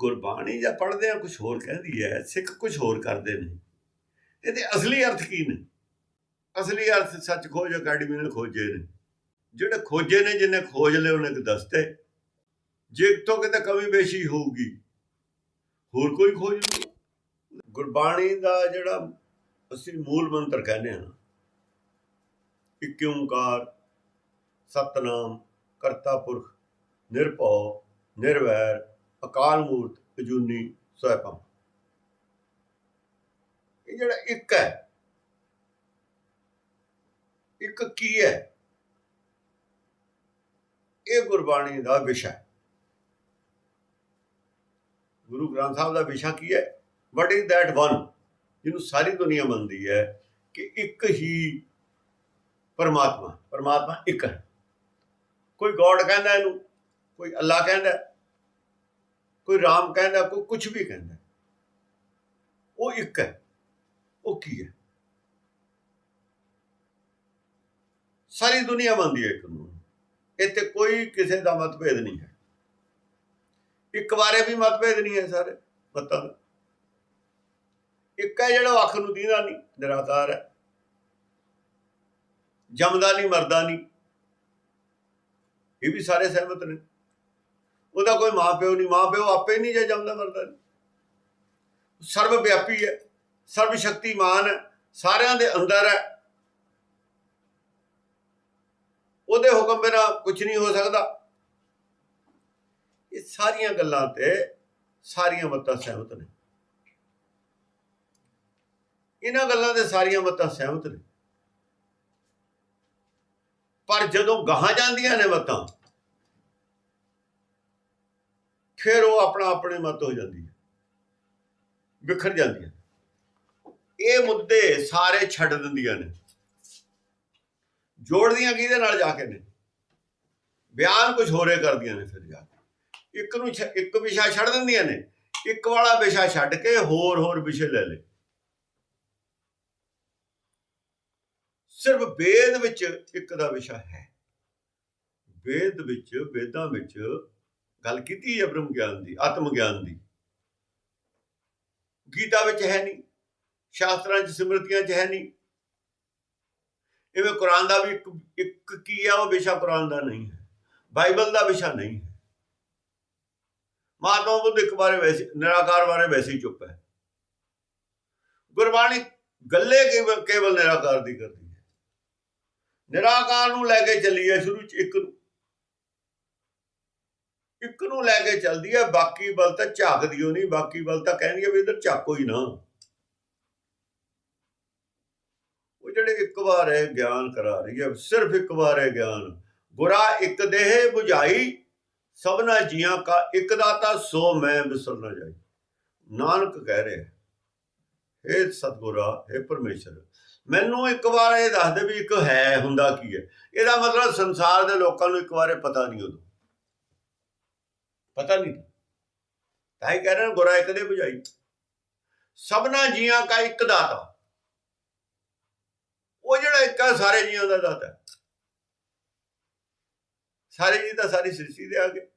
ਗੁਰਬਾਣੀ ਜਾਂ ਪੜ੍ਹਦੇ ਆ ਕੁਝ ਹੋਰ ਕਹਿੰਦੀ ਹੈ, ਸਿੱਖ ਕੁਝ ਹੋਰ ਕਰਦੇ ਨੇ। ਇਹਦੇ ਅਸਲੀ ਅਰਥ ਕੀ ਨੇ? ਅਸਲੀ ਅਰਥ ਸੱਚ ਖੋਜ ਅਕੈਡਮੀ ਨੇ ਖੋਜੇ ਨੇ। ਜਿਹੜੇ ਖੋਜੇ ਨੇ, ਜਿਨੇ ਖੋਜ ਲਏ, ਉਹਨੇ ਕਿ ਦੱਸਤੇ। ਜੇ ਤੋਂ ਕਿਤੇ ਕਮੀ ਬੇਸ਼ੀ ਹੋਊਗੀ, ਹੋਰ ਕੋਈ ਖੋਜ ਨਹੀਂ। ਗੁਰਬਾਣੀ ਦਾ ਜਿਹੜਾ ਅਸੀਂ ਮੂਲ ਮੰਤਰ ਕਹਿੰਦੇ ਆ ਇੱਕ ਓੰਕਾਰ, ਸਤਨਾਮ, ਕਰਤਾ ਪੁਰਖ, ਨਿਰਭਉ, ਨਿਰਵੈਰ ਅਕਾਲ ਮੂਰਤ ਅਜੂਨੀ ਸੋਇਪਮ ਇਹ ਜਿਹੜਾ ਇੱਕ ਹੈ, ਇੱਕ ਕੀ ਹੈ? ਇਹ ਗੁਰਬਾਣੀ ਦਾ ਵਿਸ਼ਾ ਹੈ। ਗੁਰੂ ਗ੍ਰੰਥ ਸਾਹਿਬ ਦਾ ਵਿਸ਼ਾ ਕੀ ਹੈ? ਵਟ ਇਜ਼ ਦੈਟ ਵਨ ਜਿਹਨੂੰ ਸਾਰੀ ਦੁਨੀਆ ਮੰਨਦੀ ਹੈ ਕਿ ਇੱਕ ਹੀ ਪਰਮਾਤਮਾ ਪਰਮਾਤਮਾ ਇੱਕ ਹੈ। ਕੋਈ ਗੋਡ ਕਹਿੰਦਾ ਇਹਨੂੰ, ਕੋਈ ਅੱਲਾ ਕਹਿੰਦਾ ਕੋਈ ਰਾਮ ਕਹਿੰਦਾ, ਕੋਈ ਕੁਝ ਵੀ ਕਹਿੰਦਾ। ਉਹ ਇੱਕ ਹੈ। ਉਹ ਕੀ ਹੈ? ਸਾਰੀ ਦੁਨੀਆ ਮੰਨਦੀ ਹੈ ਇੱਕ ਨੂੰ। ਇੱਥੇ ਕੋਈ ਕਿਸੇ ਦਾ ਮਤਭੇਦ ਨਹੀਂ ਹੈ। ਇੱਕ ਬਾਰੇ ਵੀ ਮਤਭੇਦ ਨਹੀਂ ਹੈ ਸਾਰੇ ਮਤਾਂ ਦਾ ਇੱਕ ਹੈ ਜਿਹੜਾ ਅੱਖ ਨੂੰ ਦੀਦਾ ਨਹੀਂ, ਨਿਰਾਕਾਰ ਹੈ। ਜੰਮਦਾ ਨਹੀਂ, ਮਰਦਾ ਨਹੀਂ। ਇਹ ਵੀ ਸਾਰੇ ਸਹਿਮਤ ਨੇ। ਉਹਦਾ ਕੋਈ ਮਾਂ ਪਿਓ ਨਹੀਂ ਮਾਂ ਪਿਓ ਆਪੇ ਨਹੀਂ ਜੇ ਜੰਮਦਾ ਮਰਦਾ ਨਹੀਂ। ਸਰਵ ਵਿਆਪੀ ਹੈ ਸਰਵ ਸ਼ਕਤੀਮਾਨ ਹੈ, ਸਾਰਿਆਂ ਦੇ ਅੰਦਰ ਹੈ। ਉਹਦੇ ਹੁਕਮ ਬਿਨਾ ਕੁਝ ਨਹੀਂ ਹੋ ਸਕਦਾ। ਇਹ ਸਾਰੀਆਂ ਗੱਲਾਂ ਤੇ ਸਾਰੀਆਂ ਮੱਤਾਂ ਸਹਿਮਤ ਨੇ। ਇਹਨਾਂ ਗੱਲਾਂ ਤੇ ਸਾਰੀਆਂ ਮੱਤਾਂ ਸਹਿਮਤ ਨੇ। ਪਰ ਜਦੋਂ ਗਾਹਾਂ ਜਾਂਦੀਆਂ ਨੇ ਮੱਤਾਂ ਫਿਰ ਉਹ ਆਪਣਾ ਆਪਣੇ ਮਤ ਹੋ ਜਾਂਦੀ ਹੈ। ਵਿਖਰ ਜਾਂਦੀ ਹੈ। ਇਹ ਮੁੱਦੇ ਸਾਰੇ ਛੱਡ ਦਿੰਦੀਆਂ ਨੇ। ਜੋੜਦੀਆਂ ਕਿਹਦੇ ਨਾਲ ਜਾ ਕੇ ਨੇ? ਬਿਆਨ ਕੁਝ ਹੋਰੇ ਕਰਦੀਆਂ ਨੇ ਫਿਰ ਜਾ ਕੇ। ਇੱਕ ਨੂੰ ਇੱਕ ਵਿਸ਼ਾ ਛੱਡ ਦਿੰਦੀਆਂ ਨੇ, ਇੱਕ ਵਾਲਾ ਵਿਸ਼ਾ ਛੱਡ ਕੇ ਹੋਰ ਹੋਰ ਵਿਸ਼ੇ ਲੈ ਲੈ ਸਿਰਫ ਵੇਦ ਵਿੱਚ ਇੱਕ ਦਾ ਵਿਸ਼ਾ ਹੈ। ਵੇਦ ਵਿੱਚ, ਵੇਦਾਂ ਵਿੱਚ ਗੱਲ ਕੀਤੀ ਹੈ ਬ੍ਰਹਮ ਗਿਆਨ ਦੀ, ਆਤਮ ਗਿਆਨ ਦੀ? ਗੀਤਾ ਵਿੱਚ ਹੈ ਨਹੀਂ, ਸ਼ਾਸਤਰਾਂ 'ਚ ਸਿਮਰਤੀਆਂ 'ਚ ਹੈ ਨਹੀਂ। ਇਵੇਂ ਕੁਰਾਨ ਦਾ ਵੀ ਇੱਕ ਕੀ ਹੈ ਉਹ ਵਿਸ਼ਾ ਕੁਰਾਨ ਦਾ ਨਹੀਂ ਹੈ, ਬਾਈਬਲ ਦਾ ਵਿਸ਼ਾ ਨਹੀਂ ਹੈ। ਮਹਾਤਮਾ ਬੁੱਧ ਇੱਕ ਬਾਰੇ ਵੈਸੇ, ਨਿਰਾਕਾਰ ਬਾਰੇ ਵੈਸੇ ਹੀ ਚੁੱਪ ਹੈ। ਗੁਰਬਾਣੀ ਗੱਲੇ ਕੇਵਲ ਨਿਰਾਕਾਰ ਦੀ ਕਰਦੀ ਹੈ। ਨਿਰਾਕਾਰ ਨੂੰ ਲੈ ਕੇ ਚੱਲੀ ਹੈ ਸ਼ੁਰੂ ਚ ਇੱਕ ਨੂੰ ਇੱਕ ਨੂੰ ਲੈ ਕੇ ਚੱਲਦੀ ਹੈ ਬਾਕੀ ਬਲ ਤਾਂ ਝਾਕਦੀ ਹੋ ਨਹੀਂ, ਬਾਕੀ ਬਲ ਤਾਂ ਕਹਿੰਦੀ ਹੈ ਵੀ ਇਧਰ ਝਾਕੋ ਹੀ ਨਾ। ਉਹ ਜਿਹੜੇ ਇੱਕ ਵਾਰ ਹੈ ਗਿਆਨ ਕਰਾ ਰਹੀ ਹੈ ਸਿਰਫ ਇੱਕ ਵਾਰ ਹੈ ਗਿਆਨ। ਗੁਰਾ ਇੱਕ ਦੇਹ 부ਝਾਈ ਸਭਨਾ ਜੀਆਂ ਕਾ ਇੱਕ ਦਾਤਾ, ਸੋ ਮੈਂ ਵਿਸਰ ਨਾ ਜਾਈ। ਨਾਨਕ ਕਹਿ ਰਿਹਾ, ਹੈ ਸਤਗੁਰਾ, ਹੈ ਪਰਮੇਸ਼ਰ, ਮੈਨੂੰ ਇੱਕ ਵਾਰ ਇਹ ਦੱਸ ਦੇ ਵੀ ਇੱਕ ਹੈ ਹੁੰਦਾ ਕੀ ਹੈ? ਇਹਦਾ ਮਤਲਬ ਸੰਸਾਰ ਦੇ ਲੋਕਾਂ ਨੂੰ ਇੱਕ ਵਾਰੇ ਪਤਾ ਨਹੀਂ ਉਦੋਂ। ਪਤਾ ਨਹੀਂ ਤਾਂ ਹੀ ਕਹਿ ਰਹੇ ਨੇ, ਗੁਰਾ ਇੱਕ ਦੇ 부ਝਾਈ ਸਭਨਾ ਜੀਆਂ ਕਾ ਇੱਕ ਦਾਤਾ। ਉਹ ਜਿਹੜਾ ਇੱਕ ਹੈ ਸਾਰੇ ਜੀਆਂ ਦਾ ਦਾਤਾ। ਸਾਰੇ ਜੀ ਤਾਂ ਸਾਰੀ ਸ੍ਰਿਸ਼ਟੀ ਦੇ ਆ ਗਏ।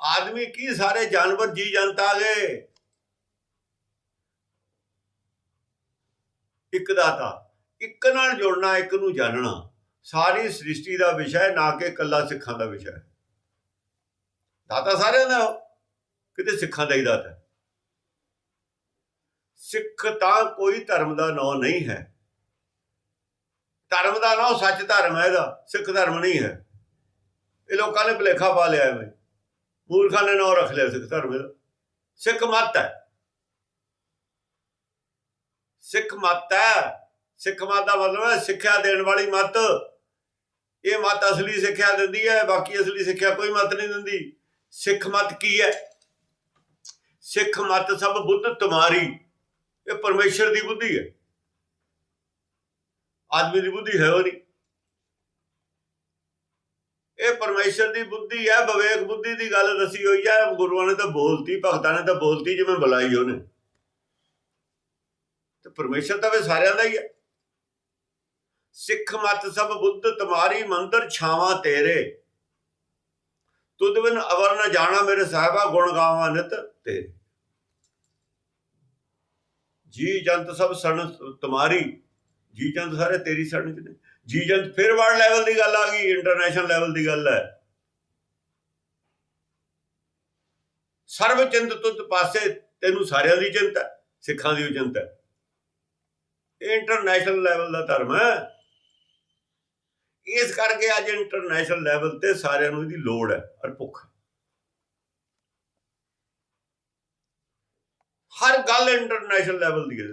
ਆਦਮੀ ਕੀ ਸਾਰੇ ਜਾਨਵਰ ਜੀ ਜੰਤ ਆ ਗਏ? ਇੱਕ ਦਾਤਾ। ਇੱਕ ਨਾਲ ਜੁੜਨਾ, ਇੱਕ ਨੂੰ ਜਾਣਨਾ ਸਾਰੀ ਸ੍ਰਿਸ਼ਟੀ ਦਾ ਵਿਸ਼ਾ ਹੈ, ਨਾ ਕਿ ਇਕੱਲਾ ਸਿੱਖਾਂ ਦਾ ਵਿਸ਼ਾ ਹੈ। ਦਾਤਾ ਸਾਰਿਆਂ ਦਾ ਕਿਤੇ ਸਿੱਖਾਂ ਦਾ ਹੀ ਦਾਤਾ ਹੈ। ਸਿੱਖ ਤਾਂ ਕੋਈ ਧਰਮ ਦਾ ਨਾਂ ਨਹੀਂ ਹੈ। ਧਰਮ ਦਾ ਨਾਂ ਸੱਚ ਧਰਮ ਹੈ ਇਹਦਾ। ਸਿੱਖ ਧਰਮ ਨਹੀਂ ਹੈ। ਇਹ ਲੋਕਾਂ ਨੇ ਭੁਲੇਖਾ ਪਾ ਲਿਆ ਐਵੇਂ। ਮੂਰਖਾਂ ਨੇ ਨਾਂ ਰੱਖ ਲਿਆ ਸਿੱਖ ਧਰਮ ਦਾ ਸਿੱਖ ਮਤ ਹੈ। ਸਿੱਖ ਮਤ ਹੈ। ਸਿੱਖ ਮਤ ਦਾ ਮਤਲਬ ਹੈ ਸਿੱਖਿਆ ਦੇਣ ਵਾਲੀ ਮਤ। ਇਹ ਮਤ ਅਸਲੀ ਸਿੱਖਿਆ ਦਿੰਦੀ ਹੈ। ਬਾਕੀ ਅਸਲੀ ਸਿੱਖਿਆ ਕੋਈ ਮਤ ਨਹੀਂ ਦਿੰਦੀ। ਸਿੱਖ ਮਤ ਕੀ ਹੈ? ਸਿੱਖ ਮਤ ਸਭ ਬੁੱਧ ਤੁਮਾਰੀ ਇਹ ਪਰਮੇਸ਼ਰ ਦੀ ਬੁੱਧੀ ਹੈ। ਆਦਮੀ ਦੀ ਬੁੱਧੀ ਹੈ ਉਹ ਨਹੀਂ ਇਹ ਪਰਮੇਸ਼ਰ ਦੀ ਬੁੱਧੀ ਹੈ, ਵਿਵੇਕ ਬੁੱਧੀ ਦੀ ਗੱਲ ਦੱਸੀ ਹੋਈ ਹੈ। ਗੁਰੂਆਂ ਨੇ ਤਾਂ ਬੋਲਤੀ, ਭਗਤਾਂ ਨੇ ਤਾਂ ਬੋਲਤੀ ਜਿਵੇਂ ਬੁਲਾਈ ਉਹਨੇ। ਤੇ ਪਰਮੇਸ਼ਰ ਤਾਂ ਵੇ ਸਾਰਿਆਂ ਦਾ ਹੀ ਹੈ। ਸਿੱਖ ਮਤ ਸਭ ਬੁੱਧ ਤੁਮਾਰੀ ਮੰਦਰ, ਛਾਵਾਂ ਤੇਰੇ। ਤੁਧ ਬਿਨ ਅਵਰ ਨ ਜਾਣਾ ਮੇਰੇ ਸਾਹਿਬਾ ਗੁਣ ਗਾਵਾਂ ਨਿਤ ਤੇ ਜੀ ਜੰਤ ਸਭ ਸਣ ਤੁਮਾਰੀ ਜੀ ਜੰਤ ਸਾਰੇ ਤੇਰੀ ਸਣ ਚ ਨੇ। ਜੀ ਜੰਤ ਫਿਰ ਵਰਲਡ ਲੈਵਲ ਦੀ ਗੱਲ ਆ ਗਈ ਇੰਟਰਨੈਸ਼ਨਲ ਲੈਵਲ ਦੀ ਗੱਲ ਹੈ। ਸਰਵ ਚਿੰਤ ਤੁਧ ਪਾਸੇ ਤੈਨੂੰ ਸਾਰਿਆਂ ਦੀ ਚਿੰਤਾ ਹੈ, ਸਿੱਖਾਂ ਦੀ ਵੀ ਚਿੰਤਾ ਹੈ। ਇਹ ਇੰਟਰਨੈਸ਼ਨਲ ਲੈਵਲ ਦਾ ਧਰਮ ਹੈ। ਇਸ ਕਰਕੇ ਅੱਜ ਇੰਟਰਨੈਸ਼ਨਲ ਲੈਵਲ ਤੇ ਸਾਰਿਆਂ ਨੂੰ ਇਹਦੀ ਲੋੜ ਹੈ ਔਰ ਭੁੱਖ। ਹਰ ਗੱਲ ਇੰਟਰਨੈਸ਼ਨਲ ਲੈਵਲ ਦੀ ਹੈ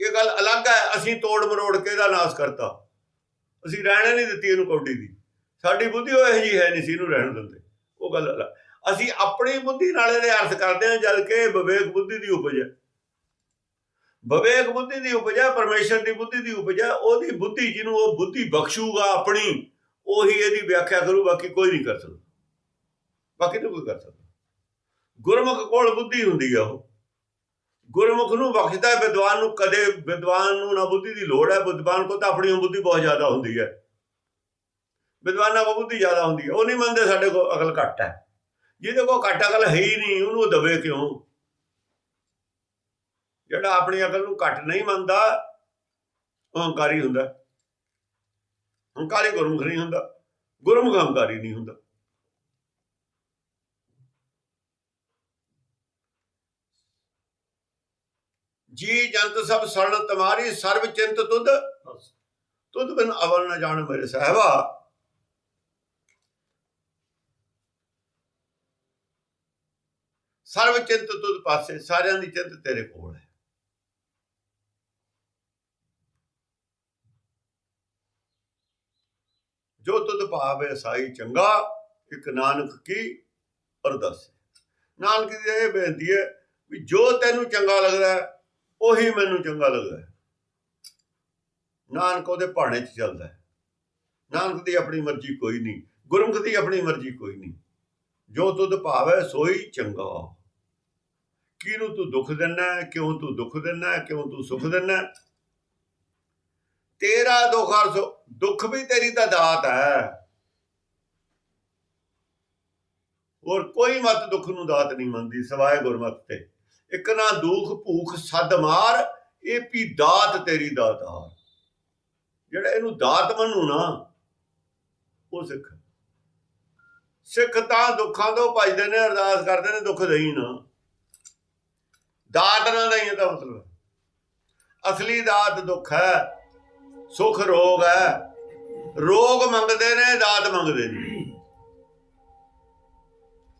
ਇਹ ਗੱਲ ਅਲੱਗ ਹੈ, ਅਸੀਂ ਤੋੜ ਮਰੋੜ ਕੇ ਇਹਦਾ ਨਾਸ ਕਰਤਾ। ਅਸੀਂ ਰਹਿਣ ਨਹੀਂ ਦਿੱਤੀ ਇਹਨੂੰ ਕੌਡੀ ਦੀ। ਸਾਡੀ ਬੁੱਧੀ ਉਹ ਇਹੋ ਜੀ ਹੈ ਨਹੀਂ ਸੀ ਇਹਨੂੰ ਰਹਿਣ ਦਿੰਦੇ। ਉਹ ਗੱਲ ਅਲੱਗ। ਅਸੀਂ ਆਪਣੀ ਬੁੱਧੀ ਨਾਲ ਇਹਦੇ ਅਰਥ ਕਰਦੇ ਹਾਂ, ਜਦ ਕਿ ਵਿਵੇਕ ਬੁੱਧੀ ਦੀ ਉਪਜ ਹੈ। ਵਿਵੇਕ ਬੁੱਧੀ ਦੀ ਉਪਜ ਹੈ ਪਰਮੇਸ਼ਰ ਦੀ ਬੁੱਧੀ ਦੀ ਉਪਜ ਹੈ ਉਹਦੀ ਬੁੱਧੀ ਜਿਹਨੂੰ ਉਹ ਬੁੱਧੀ ਬਖਸ਼ੂਗਾ ਆਪਣੀ, ਉਹੀ ਇਹਦੀ ਵਿਆਖਿਆ ਕਰੂ, ਬਾਕੀ ਕੋਈ ਨਹੀਂ ਕਰ ਸਕਦਾ। ਬਾਕੀ ਨਹੀਂ ਕੋਈ ਕਰ ਸਕਦਾ। ਗੁਰਮੁਖ ਕੋਲ ਬੁੱਧੀ ਹੁੰਦੀ ਆ ਉਹ। ਗੁਰਮੁਖ ਨੂੰ ਬਖਸ਼ਦਾ ਹੈ, ਵਿਦਵਾਨ ਨੂੰ ਕਦੇ ਵਿਦਵਾਨ ਨੂੰ ਨਾ ਬੁੱਧੀ ਦੀ ਲੋੜ ਹੈ। ਵਿਦਵਾਨ ਕੋ ਤਾਂ ਆਪਣੀ ਬੁੱਧੀ ਬਹੁਤ ਜ਼ਿਆਦਾ ਹੁੰਦੀ ਹੈ। ਵਿਦਵਾਨਾਂ ਕੋ ਬੁੱਧੀ ਜ਼ਿਆਦਾ ਹੁੰਦੀ ਹੈ। ਉਹ ਨਹੀਂ ਮੰਨਦੇ ਸਾਡੇ ਕੋਲ ਅਕਲ ਘੱਟ ਹੈ। ਜਿਹਦੇ ਕੋਲ ਘੱਟ ਅਕਲ ਹੈ ਹੀ ਨਹੀਂ, ਉਹਨੂੰ ਦਵੇ ਕਿਉਂ? ਜਿਹੜਾ ਆਪਣੀ ਅਕਲ ਨੂੰ ਘੱਟ ਨਹੀਂ ਮੰਨਦਾ ਉਹ ਹੰਕਾਰੀ ਹੁੰਦਾ। ਹੰਕਾਰੀ ਗੁਰਮੁਖ ਨਹੀਂ ਹੁੰਦਾ ਗੁਰਮੁਖ ਹੰਕਾਰੀ ਨਹੀਂ ਹੁੰਦਾ। ਜੀ ਜੰਤ ਸਭ ਸਰਣ ਤੁਮਾਰੀ ਸਰਬ ਚਿੰਤ ਤੁਧ। ਤੁਧ ਬਿਨ ਅਵਲ ਨ ਜਾਣ ਮੇਰੇ ਸਾਹਿਬਾ। ਸਰਬ ਚਿੰਤ ਤੁਧ ਪਾਸੇ ਸਾਰਿਆਂ ਦੀ ਚਿੰਤ ਤੇਰੇ ਕੋਲ ਹੈ। ਜੋ ਤੁਧ ਭਾਵੇ ਸਾਈ ਚੰਗਾ, ਇੱਕ ਨਾਨਕ ਕੀ ਅਰਦਾਸ ਨਾਨਕ ਦੀ ਇਹ ਬੇਨਤੀ ਹੈ ਵੀ ਜੋ ਤੈਨੂੰ ਚੰਗਾ ਲੱਗਦਾ ਉਹੀ ਮੈਨੂੰ ਚੰਗਾ ਲੱਗਦਾ ਨਾਨਕ ਉਹਦੇ ਭਾਣੇ 'ਚ ਚੱਲਦਾ ਨਾਨਕ ਦੀ ਆਪਣੀ ਮਰਜ਼ੀ ਕੋਈ ਨਹੀਂ, ਗੁਰਮੁਖ ਦੀ ਆਪਣੀ ਮਰਜ਼ੀ ਕੋਈ ਨਹੀਂ। ਜੋ ਤੁਧ ਭਾਵੇ ਸੋਈ ਚੰਗਾ। ਕਿਹਨੂੰ ਤੂੰ ਦੁੱਖ ਦਿੰਨਾ ਕਿਉਂ ਤੂੰ ਦੁੱਖ ਦਿੰਨਾ ਕਿਉਂ ਤੂੰ ਸੁਖ ਦਿੰਨਾ ਤੇਰਾ ਦੁੱਖ ਹਰ ਦੁੱਖ ਵੀ ਤੇਰੀ ਤਾਂ ਦਾਤ ਹੈ। ਹੋਰ ਕੋਈ ਮਤ ਦੁੱਖ ਨੂੰ ਦਾਤ ਨਹੀਂ ਮੰਨਦੀ ਸਿਵਾਏ ਗੁਰਮਤ ਤੇ। ਇੱਕ ਨਾ ਦੁੱਖ ਭੂਖ ਸੱਦ ਮਾਰ, ਇਹ ਵੀ ਦਾਤ ਤੇਰੀ ਦਾਤ ਆ ਜਿਹੜਾ ਇਹਨੂੰ ਦਾਤ ਮੰਨੂ ਨਾ, ਉਹ ਸਿੱਖ। ਸਿੱਖ ਤਾਂ ਦੁੱਖਾਂ ਤੋਂ ਭਜਦੇ ਨੇ, ਅਰਦਾਸ ਕਰਦੇ ਨੇ, ਦੁੱਖ ਦੇਈ ਨਾ। ਦਾਤ ਨਾ ਦੇਈ ਤਾਂ ਮਤਲਬ ਅਸਲੀ ਦਾਤ ਦੁੱਖ ਹੈ, ਸੁਖ ਰੋਗ ਹੈ। ਰੋਗ ਮੰਗਦੇ ਨੇ, ਦਾਤ ਮੰਗਦੇ ਨੇ।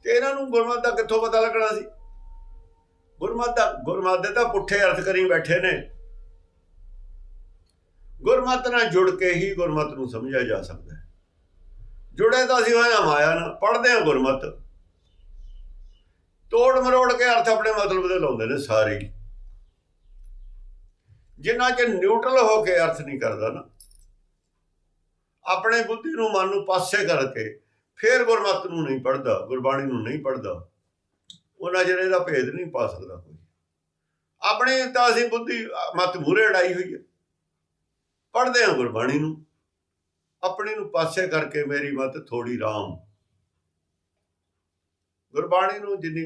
ਤੇ ਇਹਨਾਂ ਨੂੰ ਗੁਰਮਤ ਦਾ ਕਿੱਥੋਂ ਪਤਾ ਲੱਗਣਾ ਸੀ? ਗੁਰਮਤਿ ਦਾ ਗੁਰਮਤਿ ਦੇ ਤਾਂ ਪੁੱਠੇ ਅਰਥ ਕਰੀ ਬੈਠੇ ਨੇ। ਗੁਰਮਤਿ ਨਾਲ ਜੁੜ ਕੇ ਹੀ ਗੁਰਮਤ ਨੂੰ ਸਮਝਿਆ ਜਾ ਸਕਦਾ ਹੈ। ਜੁੜੇ ਤਾਂ ਅਸੀਂ ਹੋਇਆ ਮਾਇਆ ਨਾਲ ਪੜ੍ਹਦੇ ਹਾਂ ਗੁਰਮਤ। ਤੋੜ ਮਰੋੜ ਕੇ ਅਰਥ ਆਪਣੇ ਮਤਲਬ ਦੇ ਲਾਉਂਦੇ ਨੇ ਸਾਰੇ ਹੀ। ਜਿਨ੍ਹਾਂ ਚ ਨਿਊਟਰਲ ਹੋ ਕੇ ਅਰਥ ਨਹੀਂ ਕਰਦਾ ਨਾ ਆਪਣੇ ਬੁੱਧੀ ਨੂੰ ਮਨ ਨੂੰ ਪਾਸੇ ਕਰਕੇ ਫੇਰ ਗੁਰਮਤਿ ਨੂੰ ਨਹੀਂ ਪੜਦਾ ਗੁਰਬਾਣੀ ਨੂੰ ਨਹੀਂ ਪੜਦਾ ਉਹਨਾਂ ਜਿਹੜੇ ਦਾ ਭੇਦ ਨਹੀਂ ਪਾ ਸਕਦਾ ਕੋਈ। ਆਪਣੇ ਤਾਂ ਅਸੀਂ ਬੁੱਧੀ, ਮਤ ਮੂਰੇ ਅੜਾਈ ਹੋਈ ਹੈ। ਪੜਦੇ ਹਾਂ ਗੁਰਬਾਣੀ ਨੂੰ। ਆਪਣੀ ਨੂੰ ਪਾਸੇ ਕਰਕੇ ਮੇਰੀ ਮਤ ਥੋੜੀ ਰਾਮ। ਗੁਰਬਾਣੀ ਨੂੰ ਜਿੰਨੀ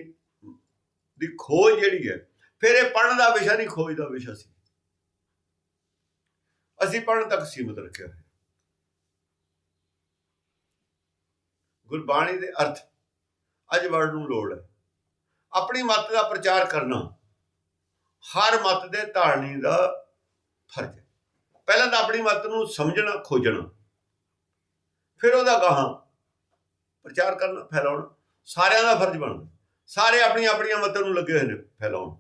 ਦੀ ਖੋਜ ਜਿਹੜੀ ਹੈ, ਫਿਰ ਇਹ ਪੜਨ ਦਾ ਵਿਸ਼ਾ ਨਹੀਂ, ਖੋਜ ਦਾ ਵਿਸ਼ਾ ਸੀ। ਅਸੀਂ ਪੜਨ ਤੱਕ ਸੀਮਤ ਰੱਖਿਆ ਹੈ ਗੁਰਬਾਣੀ ਦੇ ਅਰਥ। ਅੱਜ ਵਰਡ ਨੂੰ ਲੋੜ ਹੈ। ਆਪਣੀ ਮਤ ਦਾ ਪ੍ਰਚਾਰ ਕਰਨਾ। ਹਰ ਮਤ ਦੇ ਧਾਰਨੀ ਦਾ ਫਰਜ਼ ਹੈ। ਪਹਿਲਾਂ ਤਾਂ ਆਪਣੀ ਮਤ ਨੂੰ ਸਮਝਣਾ, ਖੋਜਣਾ। ਫਿਰ ਉਹਦਾ ਗਾਹਾਂ ਪ੍ਰਚਾਰ ਕਰਨਾ, ਫੈਲਾਉਣਾ। ਸਾਰਿਆਂ ਦਾ ਫਰਜ਼ ਬਣਦਾ। ਸਾਰੇ ਆਪਣੀਆਂ ਆਪਣੀਆਂ ਮਤਾਂ ਨੂੰ ਲੱਗੇ ਹੋਏ ਨੇ, ਫੈਲਾਉਣ।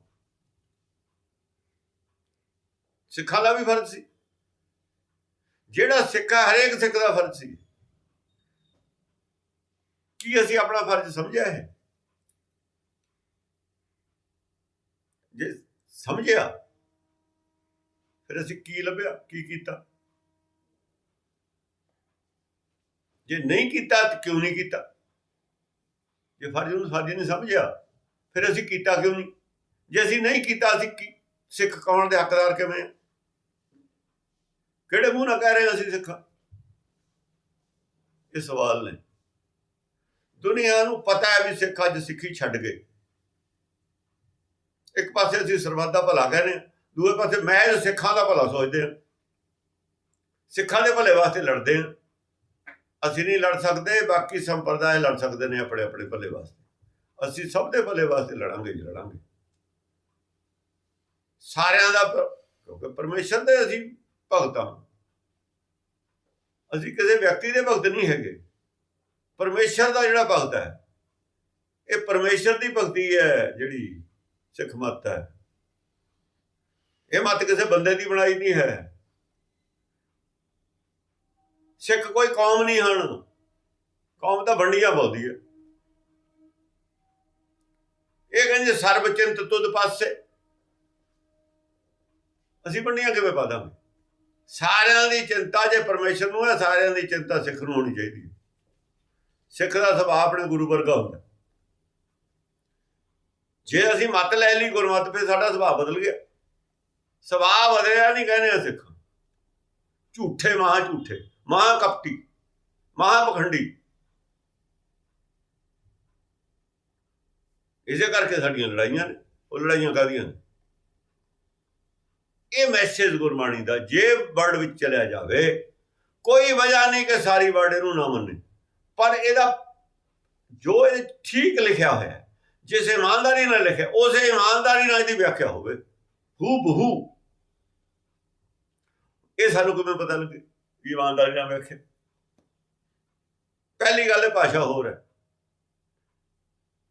ਸਿੱਖਾਂ ਦਾ ਵੀ ਫਰਜ਼ ਸੀ। ਜਿਹੜਾ ਸਿੱਖਾ ਹਰੇਕ ਸਿੱਖ ਦਾ ਫਰਜ਼ ਸੀ। ਕੀ ਅਸੀਂ ਆਪਣਾ ਫਰਜ਼ ਸਮਝਿਆ ਹੈ ਜੇ ਸਮਝਿਆ, ਫਿਰ ਅਸੀਂ ਕੀ ਲੱਭਿਆ, ਕੀ ਕੀਤਾ? ਜੇ ਨਹੀਂ ਕੀਤਾ ਤਾਂ ਕਿਉਂ ਨਹੀਂ ਕੀਤਾ? ਜੇ ਫਰਜ਼ ਨੂੰ ਸਾਡੀ ਨਹੀਂ ਸਮਝਿਆ, ਫਿਰ ਅਸੀਂ ਕੀਤਾ ਕਿਉਂ ਨਹੀਂ? ਜੇ ਅਸੀਂ ਨਹੀਂ ਕੀਤਾ, ਅਸੀਂ ਕੀ ਸਿੱਖ ਕੌਣ ਦੇ ਹੱਕਦਾਰ ਕਿਵੇਂ ਹਾਂ? ਕਿਹੜੇ ਮੂੰਹ ਨਾਲ ਕਹਿ ਰਹੇ ਹਾਂ ਅਸੀਂ ਸਿੱਖਾਂ? ਇਹ ਸਵਾਲ ਨੇ। ਦੁਨੀਆ ਨੂੰ ਪਤਾ ਹੈ ਵੀ ਸਿੱਖ ਅੱਜ ਸਿੱਖੀ ਛੱਡ ਗਏ। ਇੱਕ ਪਾਸੇ ਅਸੀਂ ਸਰਬੱਤ ਦਾ ਭਲਾ ਕਹਿੰਦੇ ਹਾਂ ਦੂਏ ਪਾਸੇ ਮੈਂ ਸਿੱਖਾਂ ਦਾ ਭਲਾ ਸੋਚਦੇ ਹਾਂ। ਸਿੱਖਾਂ ਦੇ ਭਲੇ ਵਾਸਤੇ ਲੜਦੇ ਹਾਂ। ਅਸੀਂ ਨਹੀਂ ਲੜ ਸਕਦੇ, ਬਾਕੀ ਸੰਪਰਦਾਇ ਲੜ ਸਕਦੇ ਨੇ ਆਪਣੇ ਆਪਣੇ ਭਲੇ ਵਾਸਤੇ। ਅਸੀਂ ਸਭ ਦੇ ਭਲੇ ਵਾਸਤੇ ਲੜਾਂਗੇ ਲੜਾਂਗੇ। ਸਾਰਿਆਂ ਦਾ ਕਿਉਂਕਿ ਪਰਮੇਸ਼ਰ ਦੇ ਅਸੀਂ ਭਗਤ ਹਾਂ। ਅਸੀਂ ਕਿਸੇ ਵਿਅਕਤੀ ਦੇ ਭਗਤ ਨਹੀਂ ਹੈਗੇ। ਪਰਮੇਸ਼ਰ ਦਾ ਜਿਹੜਾ ਭਗਤ ਹੈ, ਇਹ ਪਰਮੇਸ਼ਰ ਦੀ ਭਗਤੀ ਹੈ ਜਿਹੜੀ ਸਿੱਖ ਮਤ ਹੈ। ਇਹ ਮਤ ਕਿਸੇ ਬੰਦੇ ਦੀ ਬਣਾਈ ਨਹੀਂ ਹੈ। ਸਿੱਖ ਕੋਈ ਕੌਮ ਨਹੀਂ ਹਨ। ਕੌਮ ਤਾਂ ਵੰਡੀਆਂ ਬੋਲਦੀ ਹੈ। ਇਹ ਕਹਿੰਦੇ ਸਰਬ ਚਿੰਤ ਤੁਧ ਪਾਸੇ। ਅਸੀਂ ਵੰਡੀਆਂ ਕਿਵੇਂ ਪਾ ਦਾਂਗੇ? ਸਾਰਿਆਂ ਦੀ ਚਿੰਤਾ ਜੇ ਪਰਮੇਸ਼ਰ ਨੂੰ ਹੈ, ਸਾਰਿਆਂ ਦੀ ਚਿੰਤਾ ਸਿੱਖ ਨੂੰ ਹੋਣੀ ਚਾਹੀਦੀ ਹੈ। ਸਿੱਖ ਦਾ ਸੁਭਾਅ ਆਪਣੇ ਗੁਰੂ ਵਰਗਾ ਹੁੰਦਾ। ਜੇ ਅਸੀਂ ਮਤ ਲੈ ਲਈ, ਗੁਰਮਤ ਤੇ ਸਾਡਾ ਸੁਭਾਅ ਬਦਲ ਗਿਆ। ਸੁਭਾਅ ਬਦਲਿਆ ਨਹੀਂ ਕਹਿੰਦੇ ਆ ਸਿੱਖ। ਝੂਠੇ, ਮਹਾ ਝੂਠੇ, ਮਹਾ ਕਪਟੀ, ਮਹਾ ਪਖੰਡੀ। ਇਸੇ ਕਰਕੇ ਸਾਡੀਆਂ ਲੜਾਈਆਂ ਨੇ। ਉਹ ਲੜਾਈਆਂ ਕਾਦੀਆਂ ਨੇ? ਇਹ ਮੈਸੇਜ ਗੁਰਬਾਣੀ ਦਾ, ਜੇ ਵਰਡ ਵਿੱਚ ਚਲਿਆ ਜਾਵੇ, ਕੋਈ ਵਜ੍ਹਾ ਨਹੀਂ ਕਿ ਸਾਰੀ ਵਰਡ ਇਹਨੂੰ ਨਾ ਮੰਨੇ। ਪਰ ਇਹਦਾ ਜੋ ਇਹ ਠੀਕ ਲਿਖਿਆ ਹੋਇਆ ਹੈ, ਜਿਸ ਇਮਾਨਦਾਰੀ ਨਾਲ ਲਿਖਿਆ, ਉਸੇ ਇਮਾਨਦਾਰੀ ਨਾਲ ਇਹਦੀ ਵਿਆਖਿਆ ਹੋਵੇ ਹੂ ਬਹੂ ਇਹ ਸਾਨੂੰ ਕਿਵੇਂ ਪਤਾ ਲੱਗੇ ਵੀ ਇਮਾਨਦਾਰੀ ਨਾਲ ਵਿਆਖਿਆ? ਪਹਿਲੀ ਗੱਲ ਹੈ ਭਾਸ਼ਾ ਹੋਰ ਹੈ।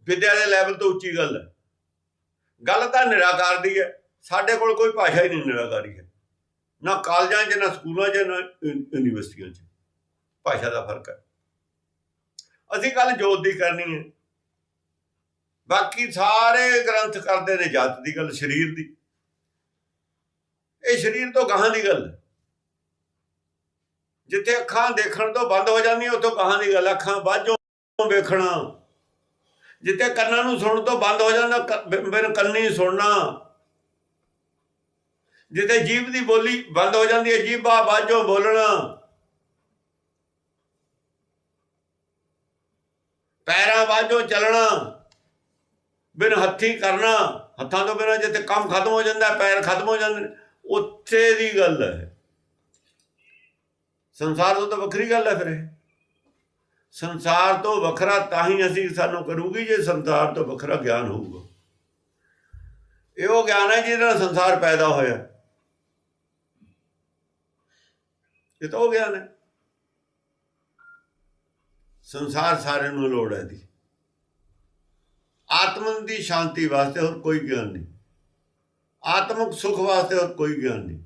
ਵਿਦਿਆ ਦੇ ਲੈਵਲ ਤੋਂ ਉੱਚੀ ਗੱਲ ਹੈ। ਗੱਲ ਤਾਂ ਨਿਰਾਕਾਰ ਦੀ ਹੈ। ਸਾਡੇ ਕੋਲ ਕੋਈ ਭਾਸ਼ਾ ਹੀ ਨਹੀਂ ਨਿਰਾਕਾਰੀ ਹੈ। ਨਾ ਕਾਲਜਾਂ 'ਚ, ਨਾ ਸਕੂਲਾਂ 'ਚ, ਨਾ ਯੂਨੀਵਰਸਿਟੀਆਂ 'ਚ। ਭਾਸ਼ਾ ਦਾ ਫ਼ਰਕ ਹੈ। ਅਸੀਂ ਗੱਲ ਜੋਤ ਦੀ ਕਰਨੀ ਹੈ। ਬਾਕੀ ਸਾਰੇ ਗ੍ਰੰਥ ਕਰਦੇ ਨੇ ਜਾਤ ਦੀ ਗੱਲ, ਸਰੀਰ ਦੀ। ਇਹ ਸਰੀਰ ਤੋਂ ਗਾਹਾਂ ਦੀ ਗੱਲ। ਜਿੱਥੇ ਅੱਖਾਂ ਦੇਖਣ ਤੋਂ ਬੰਦ ਹੋ ਜਾਂਦੀਆਂ, ਉੱਥੋਂ ਗਾਹਾਂ ਦੀ ਗੱਲ। ਅੱਖਾਂ ਬਾਝੋਂ ਵੇਖਣਾ। ਜਿੱਥੇ ਕੰਨਾਂ ਨੂੰ ਸੁਣਨ ਤੋਂ ਬੰਦ ਹੋ ਜਾਂਦਾ, ਕ- ਕੰਨੀ ਸੁਣਨਾ। ਜਿੱਥੇ ਜੀਭ ਦੀ ਬੋਲੀ ਬੰਦ ਹੋ ਜਾਂਦੀ ਹੈ, ਜੀਭਾ ਬਾਝੋਂ ਬੋਲਣਾ। ਪੈਰਾਂ ਵਾਜੋ ਚੱਲਣਾ, ਬਿਨ ਹੱਥੀ ਕਰਨਾ, ਹੱਥਾਂ ਤੋਂ ਬਿਨਾਂ ਜਿੱਥੇ ਕੰਮ ਖਤਮ ਹੋ ਜਾਂਦਾ, ਪੈਰ ਖਤਮ ਹੋ ਜਾਂਦੇ ਉੱਥੇ ਦੀ ਗੱਲ ਹੈ। ਸੰਸਾਰ ਤੋਂ ਤਾਂ ਵੱਖਰੀ ਗੱਲ ਹੈ ਫਿਰ ਇਹ। ਸੰਸਾਰ ਤੋਂ ਵੱਖਰਾ ਤਾਂ ਹੀ ਅਸੀਂ ਸਾਨੂੰ ਕਰੂਗੀ ਜੇ ਸੰਸਾਰ ਤੋਂ ਵੱਖਰਾ ਗਿਆਨ ਹੋਊਗਾ। ਇਹ ਉਹ ਗਿਆਨ ਹੈ ਜਿਹਦੇ ਨਾਲ ਸੰਸਾਰ ਪੈਦਾ ਹੋਇਆ। ਇਹ ਤਾਂ ਉਹ ਗਿਆਨ ਹੈ। ਸੰਸਾਰ ਸਾਰਿਆਂ ਨੂੰ ਲੋੜ ਹੈ ਦੀ ਆਤਮਨ ਦੀ ਸ਼ਾਂਤੀ ਵਾਸਤੇ ਹੋਰ ਕੋਈ ਗਿਆਨ ਨਹੀਂ। ਆਤਮਿਕ ਸੁਖ ਵਾਸਤੇ ਹੋਰ ਕੋਈ ਗਿਆਨ ਨਹੀਂ।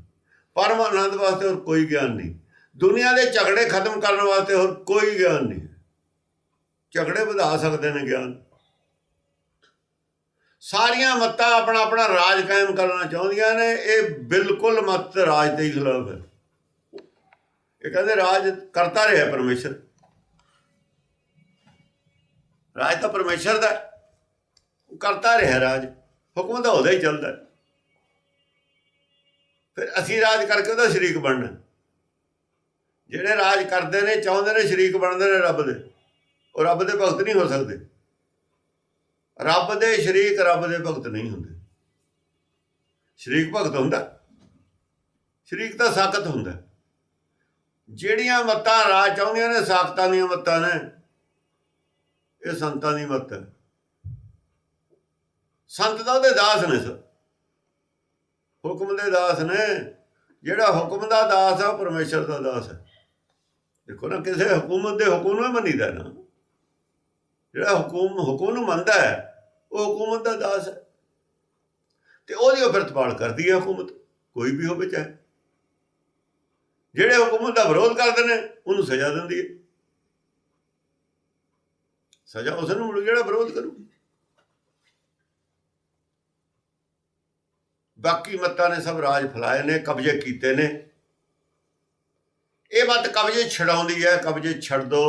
ਪਰਮ ਆਨੰਦ ਵਾਸਤੇ ਹੋਰ ਕੋਈ ਗਿਆਨ ਨਹੀਂ। ਦੁਨੀਆ ਦੇ ਝਗੜੇ ਖਤਮ ਕਰਨ ਵਾਸਤੇ ਹੋਰ ਕੋਈ ਗਿਆਨ ਨਹੀਂ। ਝਗੜੇ ਵਧਾ ਸਕਦੇ ਨੇ ਗਿਆਨ। ਸਾਰੀਆਂ ਮੱਤਾਂ ਆਪਣਾ ਆਪਣਾ ਰਾਜ ਕਾਇਮ ਕਰਨਾ ਚਾਹੁੰਦੀਆਂ ਨੇ। ਇਹ ਬਿਲਕੁਲ ਮਤ ਰਾਜ ਦੇ ਖਿਲਾਫ ਹੈ। ਇਹ ਕਹਿੰਦੇ ਰਾਜ ਕਰਤਾ ਰਿਹਾ ਪਰਮੇਸ਼ਰ। ਰਾਜ ਤਾਂ ਪਰਮੇਸ਼ਰ ਦਾ ਉਹ ਕਰਤਾ ਰਿਹਾ ਰਾਜ। ਹੁਕਮ ਤਾਂ ਉਹਦਾ ਹੀ ਚੱਲਦਾ ਫਿਰ ਅਸੀਂ ਰਾਜ ਕਰਕੇ ਉਹਦਾ ਸ਼ਰੀਕ ਬਣਨਾ ਜਿਹੜੇ ਰਾਜ ਕਰਦੇ ਨੇ, ਚਾਹੁੰਦੇ ਨੇ ਸ਼ਰੀਕ ਬਣਦੇ ਨੇ ਰੱਬ ਦੇ, ਉਹ ਰੱਬ ਦੇ ਭਗਤ ਨਹੀਂ ਹੋ ਸਕਦੇ। ਰੱਬ ਦੇ ਸ਼ਰੀਕ ਰੱਬ ਦੇ ਭਗਤ ਨਹੀਂ ਹੁੰਦੇ। ਸ਼ਰੀਕ ਭਗਤ ਹੁੰਦਾ। ਸ਼ਰੀਕ ਤਾਂ ਸਾਖਤ ਹੁੰਦਾ। ਜਿਹੜੀਆਂ ਮੱਤਾਂ ਰਾਜ ਚਾਹੁੰਦੀਆਂ ਨੇ, ਸਾਖਤਾਂ ਦੀਆਂ ਮੱਤਾਂ ਨੇ ਇਹ ਸੰਤਾਂ ਦੀ ਮੱਤ ਹੈ। ਸੰਤ ਦਾ ਉਹਦੇ ਦਾਸ ਨੇ ਸਰ। ਹੁਕਮ ਦੇ ਦਾਸ ਨੇ, ਜਿਹੜਾ ਹੁਕਮ ਦਾ ਦਾਸ ਹੈ ਉਹ ਪਰਮੇਸ਼ਰ ਦਾ ਦਾਸ ਹੈ। ਦੇਖੋ ਨਾ, ਕਿਸੇ ਹਕੂਮਤ ਦੇ ਹੁਕਮ ਨੂੰ ਹੀ ਮੰਨੀਦਾ ਨਾ। ਜਿਹੜਾ ਹੁਕਮ ਹੁਕਮ ਨੂੰ ਮੰਨਦਾ ਹੈ, ਉਹ ਹਕੂਮਤ ਦਾ ਦਾਸ ਹੈ। ਤੇ ਉਹਦੀ ਉਹ ਪ੍ਰਤਪਾਲ ਕਰਦੀ ਹੈ ਹਕੂਮਤ, ਕੋਈ ਵੀ ਹੋਵੇ ਚਾਹੇ। ਜਿਹੜੇ ਹਕੂਮਤ ਦਾ ਵਿਰੋਧ ਕਰਦੇ ਨੇ, ਉਹਨੂੰ ਸਜ਼ਾ ਦਿੰਦੀ ਹੈ। ਸਜ਼ਾ ਉਸ ਨੂੰ ਮਿਲੂ, ਜਿਹੜਾ ਵਿਰੋਧ ਕਰੂ ਬਾਕੀ ਮੱਤਾਂ ਨੇ ਸਭ ਰਾਜ ਫਲਾਏ ਨੇ, ਕਬਜ਼ੇ ਕੀਤੇ ਨੇ। ਇਹ ਮਤ ਕਬਜ਼ੇ ਛਡਾਉਂਦੀ ਹੈ, ਕਬਜ਼ੇ ਛੱਡ ਦੋ।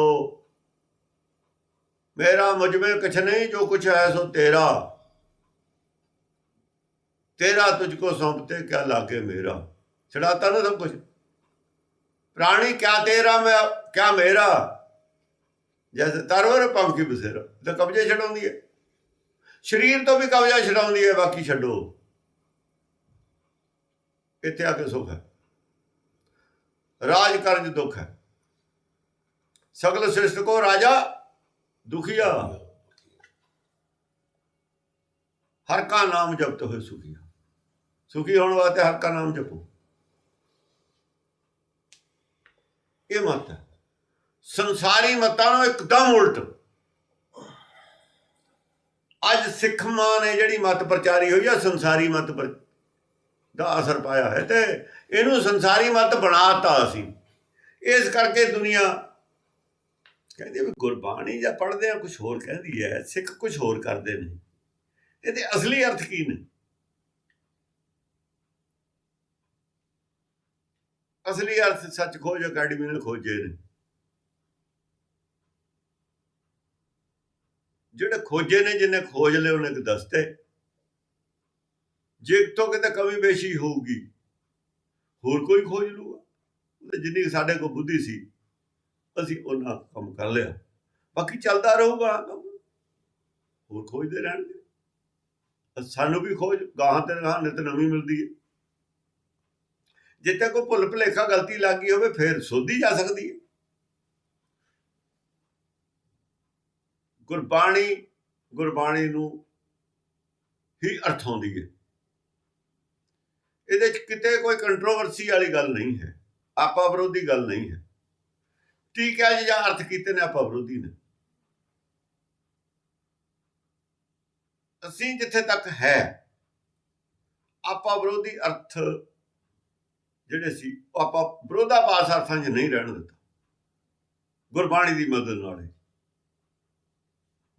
ਮੇਰਾ ਮੁਝ ਕੁਛ ਨਹੀਂ, ਜੋ ਕੁਛ ਹੈ ਸੋ ਤੇਰਾ। ਤੇਰਾ ਤੁਝ ਕੋ ਸੌਂਪਤੇ, ਕਿਆ ਲਾਗੇ ਮੇਰਾ। ਛੜਾਤਾ ਨਾ ਸਭ ਕੁਝ ਪ੍ਰਾਣੀ ਕਿਆ ਤੇਰਾ, ਮੈਂ ਕਿਆ ਮੇਰਾ? ਜੈਸੇ ਤਰਵਰ ਪੰਖੀ ਬਸੇਰਾ, ਤਾਂ ਕਬਜ਼ੇ ਛਡਾਉਂਦੀ ਹੈ। ਸਰੀਰ ਤੋਂ ਵੀ ਕਬਜ਼ਾ ਛਡਾਉਂਦੀ ਹੈ, ਬਾਕੀ ਛੱਡੋ। ਇੱਥੇ ਆ ਕੇ ਸੁਖ ਹੈ। ਰਾਜ ਕਰਜ ਦੁੱਖ ਹੈ। ਸਗਲ ਸ੍ਰਿਸ਼ਟ ਕੋ ਰਾਜਾ ਦੁਖੀਆ। ਹਰ ਕਾ ਨਾਮ ਜਪਤ ਹੋਏ ਸੁਖੀਆ। ਸੁਖੀ ਹੋਣ ਵਾਸਤੇ ਹਰ ਕਾ ਨਾਮ ਜਪੋ। ਇਹ ਮਤ ਹੈ। ਸੰਸਾਰੀ ਮਤਾਂ ਨੂੰ ਇੱਕਦਮ ਉਲਟ। ਅੱਜ ਸਿੱਖ ਮਾਂ ਨੇ ਜਿਹੜੀ ਮਤ ਪ੍ਰਚਾਰੀ ਹੋਈ ਆ, ਸੰਸਾਰੀ ਮਤ ਦਾ ਅਸਰ ਪਾਇਆ ਹੈ ਤੇ ਇਹਨੂੰ ਸੰਸਾਰੀ ਮਤ ਬਣਾਤਾ ਅਸੀਂ। ਇਸ ਕਰਕੇ ਦੁਨੀਆ ਕਹਿੰਦੀ ਵੀ ਗੁਰਬਾਣੀ ਜਾਂ ਪੜ੍ਹਦੇ ਆ ਕੁਝ ਹੋਰ ਕਹਿੰਦੀ ਹੈ, ਸਿੱਖ ਕੁਝ ਹੋਰ ਕਰਦੇ ਨੇ। ਇਹਦੇ ਅਸਲੀ ਅਰਥ ਕੀ ਨੇ? ਅਸਲੀ ਅਰਥ ਸੱਚ ਖੋਜ ਅਕੈਡਮੀ ਨੇ ਖੋਜੇ ਨੇ। ਜਿਹੜੇ ਖੋਜੇ ਨੇ, ਜਿੰਨੇ ਖੋਜ ਲਏ, ਉਹਨੇ ਕਿ ਦੱਸਤੇ। ਜੇ ਤੋਂ ਕਿਤੇ ਕਮੀ ਬੇਸ਼ੀ ਹੋਊਗੀ, ਹੋਰ ਕੋਈ ਖੋਜ ਲੂਗਾ ਉਹਦੇ ਜਿੰਨੀ ਕੁ ਸਾਡੇ ਕੋਲ ਬੁੱਧੀ ਸੀ, ਅਸੀਂ ਉਹਨਾਂ ਕੰਮ ਕਰ ਲਿਆ। ਬਾਕੀ ਚੱਲਦਾ ਰਹੂਗਾ ਕੰਮ। ਹੋਰ ਖੋਜਦੇ ਰਹਿਣਗੇ। ਸਾਨੂੰ ਵੀ ਖੋਜ, ਗਾਹਾਂ ਤੇ ਗਾਹਾਂ ਨਿਤ ਨਵੀਂ ਮਿਲਦੀ ਹੈ। ਜਿੱਥੇ ਕੋਈ ਭੁੱਲ ਭੁਲੇਖਾ ਗਲਤੀ ਲੱਗ ਗਈ ਹੋਵੇ, ਫਿਰ ਸੋਧੀ ਜਾ ਸਕਦੀ ਹੈ। ਗੁਰਬਾਣੀ ਗੁਰਬਾਣੀ ਨੂੰ ਹੀ ਅਰਥ ਆਉਂਦੀ ਹੈ। ਇਹਦੇ ਚ ਕਿਤੇ ਕੋਈ ਕੰਟਰੋਵਰਸੀ ਵਾਲੀ ਗੱਲ ਨਹੀਂ ਹੈ, ਆਪਾ ਵਿਰੋਧੀ ਗੱਲ ਨਹੀਂ ਹੈ। ਠੀਕ ਹੈ ਜੀ ਜਾਂ ਅਰਥ ਕੀਤੇ ਨੇ ਆਪਾ ਵਿਰੋਧੀ ਨੇ। ਅਸੀਂ ਜਿੱਥੇ ਤੱਕ ਹੈ, ਆਪਾ ਵਿਰੋਧੀ ਅਰਥ ਜਿਹੜੇ ਸੀ, ਉਹ ਆਪਾਂ ਵਿਰੋਧਾਭਾਸ ਅਰਥਾਂ 'ਚ ਨਹੀਂ ਰਹਿਣ ਦਿੱਤਾ। ਗੁਰਬਾਣੀ ਦੀ ਮਦਦ ਨਾਲ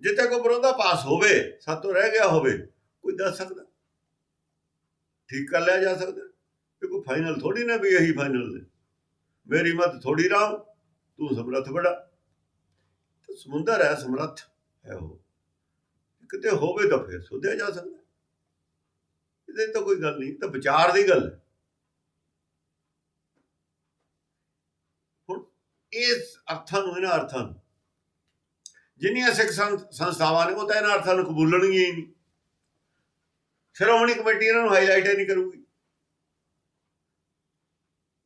ਜਿੱਥੇ ਕੋਈ ਵਿਰੋਧਾਭਾਸ ਹੋਵੇ, ਸਾਤੋਂ ਰਹਿ ਗਿਆ ਹੋਵੇ, ਕੋਈ ਦੱਸ ਸਕਦਾ? ਠੀਕ ਕਰ ਲਿਆ ਜਾ ਸਕਦਾ? ਇਹ ਕੋਈ ਫਾਈਨਲ ਥੋੜੀ ਨਾ ਵੀ ਇਹੀ ਫਾਈਨਲ ਨੇ। ਮੇਰੀ ਮਤ ਥੋੜੀ ਰਾਮ, ਤੂੰ ਸਮਰੱਥ ਬੜਾ ਤੇ ਸਮੁੰਦਰ ਹੈ ਸਮਰੱਥ, ਹੈ ਉਹ। ਕਿਤੇ ਹੋਵੇ ਤਾਂ ਫਿਰ ਸੋਧਿਆ ਜਾ ਸਕਦਾ। ਇਹਦੇ ਤਾਂ ਕੋਈ ਗੱਲ ਨਹੀਂ ਤਾਂ ਵਿਚਾਰ ਦੀ ਗੱਲ ਹੁਣ ਇਸ ਅਰਥਾਂ ਨੂੰ, ਇਹਨਾਂ ਅਰਥਾਂ ਨੂੰ ਜਿੰਨੀਆਂ ਸਿੱਖ ਸੰਸਥਾਵਾਂ ਨੇ ਉਹ ਤਾਂ ਇਹਨਾਂ ਅਰਥਾਂ ਨੂੰ ਕਬੂਲਣਗੀਆਂ ਹੀ ਨਹੀਂ। ਸ਼੍ਰੋਮਣੀ ਕਮੇਟੀ ਇਹਨਾਂ ਨੂੰ ਹਾਈਲਾਈਟ ਹੀ ਨਹੀਂ ਕਰੂਗੀ।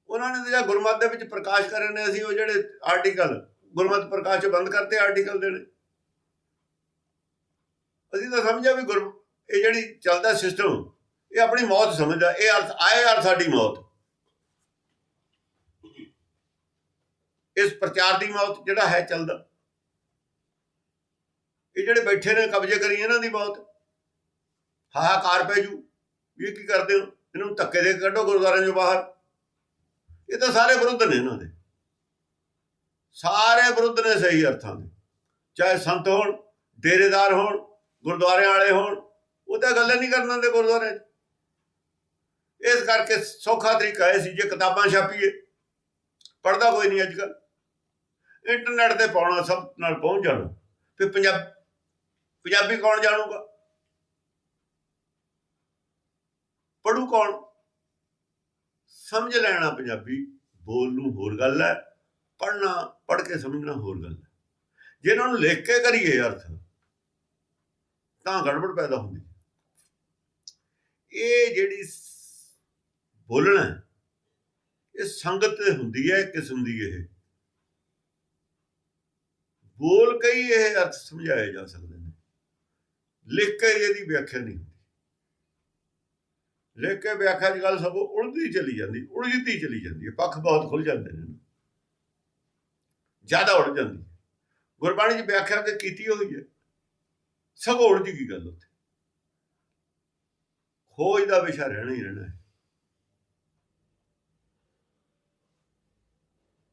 ਉਹਨਾਂ ਨੇ ਤਾਂ ਜਾਂ ਦੇ ਵਿੱਚ ਪ੍ਰਕਾਸ਼ ਕਰੇ ਨੇ ਅਸੀਂ ਉਹ ਜਿਹੜੇ ਆਰਟੀਕਲ ਗੁਰਮਤਿ ਪ੍ਰਕਾਸ਼ ਬੰਦ ਕਰਤੇ ਆਰਟੀਕਲ ਦੇਣੇ ਅਸੀਂ ਤਾਂ ਸਮਝਿਆ ਵੀ ਗੁਰ, ਇਹ ਜਿਹੜੀ ਚੱਲਦਾ ਸਿਸਟਮ ਇਹ ਆਪਣੀ ਮੌਤ ਸਮਝਦਾ, ਇਹ ਅਰਥ, ਆਏ ਅਰਥ ਸਾਡੀ ਮੌਤ। ਇਸ ਪ੍ਰਚਾਰ ਦੀ ਮੌਤ ਜਿਹੜਾ ਹੈ ਚੱਲਦਾ। ਇਹ ਜਿਹੜੇ ਬੈਠੇ ਨੇ, ਕਬਜ਼ੇ ਕਰੀ ਇਹਨਾਂ ਦੀ ਬਹੁਤ ਹਾਹਾਕਾਰ ਪੈ ਜੂ। ਵੀ ਇਹ ਕੀ ਕਰਦੇ ਹੋ? ਇਹਨਾਂ ਨੂੰ ਧੱਕੇ ਦੇ ਕੇ ਕੱਢੋ ਗੁਰਦੁਆਰਿਆਂ ਚੋਂ ਬਾਹਰ। ਇਹ ਤਾਂ ਸਾਰੇ ਵਿਰੁੱਧ ਨੇ ਇਹਨਾਂ ਦੇ। ਸਾਰੇ ਵਿਰੁੱਧ ਨੇ ਸਹੀ ਅਰਥਾਂ ਦੇ। ਚਾਹੇ ਸੰਤ ਹੋਣ, ਡੇਰੇਦਾਰ ਹੋਣ, ਗੁਰਦੁਆਰਿਆਂ ਵਾਲੇ ਹੋਣ, ਉਹ ਤਾਂ ਗੱਲਾਂ ਨਹੀਂ ਕਰਨ ਦੇ ਗੁਰਦੁਆਰੇ 'ਚ। ਇਸ ਕਰਕੇ ਸੌਖਾ ਤਰੀਕਾ ਇਹ ਸੀ, ਜੇ ਕਿਤਾਬਾਂ ਛਾਪੀਏ। ਪੜਦਾ ਕੋਈ ਨਹੀਂ ਅੱਜ ਕੱਲ ਇੰਟਰਨੈਟ ਤੇ ਪਾਉਣਾ ਸਭ ਨਾਲ ਪਹੁੰਚ ਜਾਣਾ। ਫਿਰ ਪੰਜਾਬ ਪੰਜਾਬੀ ਕੌਣ ਜਾਣੂਗਾ? ਪੜੂ ਕੌਣ? ਸਮਝ ਲੈਣਾ ਪੰਜਾਬੀ ਬੋਲ ਨੂੰ ਹੋਰ ਗੱਲ ਹੈ ਪੜਨਾ ਪੜ ਕੇ ਸਮਝਣਾ ਹੋਰ ਗੱਲ ਹੈ। ਜੇ ਇਹਨਾਂ ਨੂੰ ਲਿਖ ਕੇ ਕਰੀਏ ਅਰਥ, ਤਾਂ ਗੜਬੜ ਪੈਦਾ ਹੁੰਦੀ ਇਹ ਜਿਹੜੀ ਬੋਲਣਾ ਇਹ ਸੰਗਤ ਹੁੰਦੀ ਹੈ, ਇੱਕ ਕਿਸਮ ਦੀ ਇਹ। ਬੋਲ ਕੇ ਇਹ ਅਰਥ ਸਮਝਾਏ ਜਾ ਸਕਦੇ ਨੇ। ਲਿਖ ਕੇ ਇਹਦੀ ਵਿਆਖਿਆ ਨਹੀਂ ਹੁੰਦੀ। ਲਿਖ ਕੇ ਵਿਆਖਿਆ ਦੀ ਗੱਲ ਸਭ ਉਲਝਦੀ ਚਲੀ ਜਾਂਦੀ, ਉਲਝਦੀ ਚਲੀ ਜਾਂਦੀ ਹੈ, ਪੱਖ ਬਹੁਤ ਖੁੱਲ ਜਾਂਦੇ ਨੇ। ਜ਼ਿਆਦਾ ਉਲਝ ਜਾਂਦੀ ਗੁਰਬਾਣੀ ਦੀ ਵਿਆਖਿਆ ਤੇ ਕੀਤੀ ਹੋਈ ਹੈ। ਸਭ ਉਲਝ ਗਈ ਗੱਲ ਉੱਥੇ। ਖੋਜ ਦਾ ਵਿਸ਼ਾ ਰਹਿਣਾ ਹੀ ਰਹਿਣਾ ਹੈ।